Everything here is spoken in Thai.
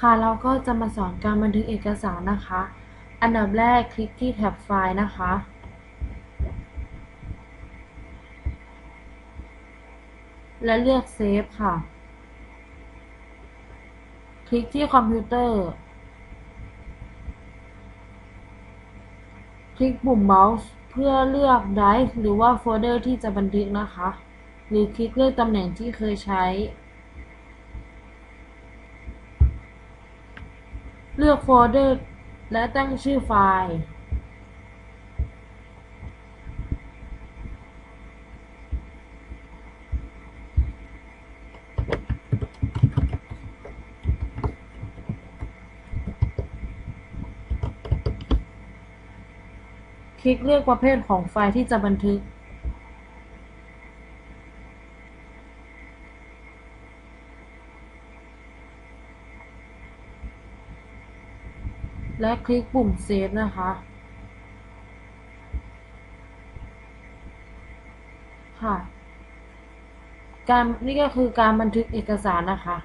ค่ะเราก็จะมาสอนการบันทึกเอกสารนะคะ อันดับแรกคลิกที่แท็บไฟล์นะคะ และเลือกเซฟค่ะ คลิกที่คอมพิวเตอร์ คลิกปุ่มเมาส์เพื่อเลือก Drive หรือว่าโฟลเดอร์ที่จะบันทึกนะคะ หรือคลิกเลือกตำแหน่งที่เคยใช้ เลือกโฟลเดอร์ และตั้งชื่อไฟล์คลิกเลือกประเภทของไฟล์ที่จะบันทึก และคลิกปุ่มเซฟนะคะ ค่ะ การนี่ก็คือการบันทึกเอกสารนะคะ